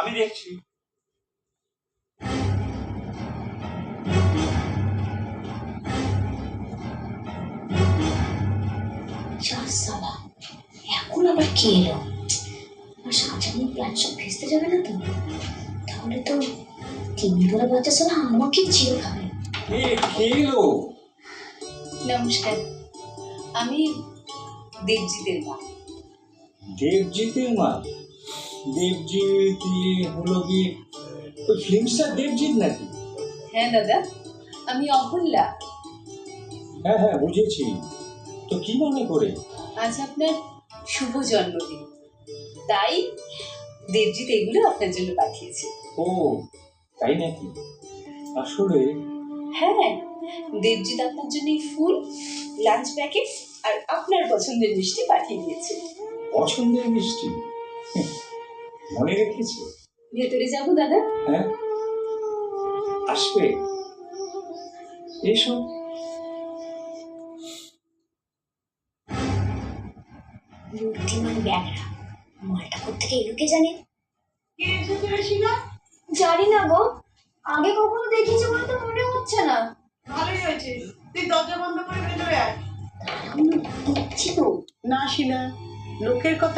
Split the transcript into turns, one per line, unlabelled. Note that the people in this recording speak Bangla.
আমি দেখছি।
এখন আবার কে এলো? আমার প্ল্যান সব ভেস্তে যাবে না তো? তাহলে তো তিন বড় বাচ্চা সালা আমাকে চিড়ে খাবে।
নমস্কার। আমি দেবজিতের মা।
দেবজিতের মা? দেবজিৎ ইয়ে হলো কি? ওই ফিল্ম স্টার দেবজিৎ নাকি?
হ্যাঁ দাদা। আমি অহল্যা
হ্যাঁ হ্যাঁ বুঝেছি। তো কি মনে করে?
আজ আপনার শুভ জন্মদিন। তাই দেবজিৎ এগুলো আপনার জন্য পাঠিয়েছে।
ও তাই নাকি? আসলে
হ্যাঁ দেবজিৎ আপনার জন্য এই ফুল লাঞ্চ প্যাকেট আর আপনার পছন্দের মিষ্টি পাঠিয়ে দিয়েছে।
পছন্দের মিষ্টি? মনে রেখেছে?
ভেতরে যাব দাদা।
হ্যাঁ? আসবে? এসো।
বুদ্ধিমান ব্যাগরা মালটা কোথেকে এলো কে জানে?
কে এসেছে রে
জানি না গো। আগে কখনো দেখেছি বলে তো মনে হচ্ছে না।
ভালোই হয়েছে। তুই দরজা বন্ধ করে ভেতরে আয়।
আমি দেখছি তো।
না শিলা। লোকের কথা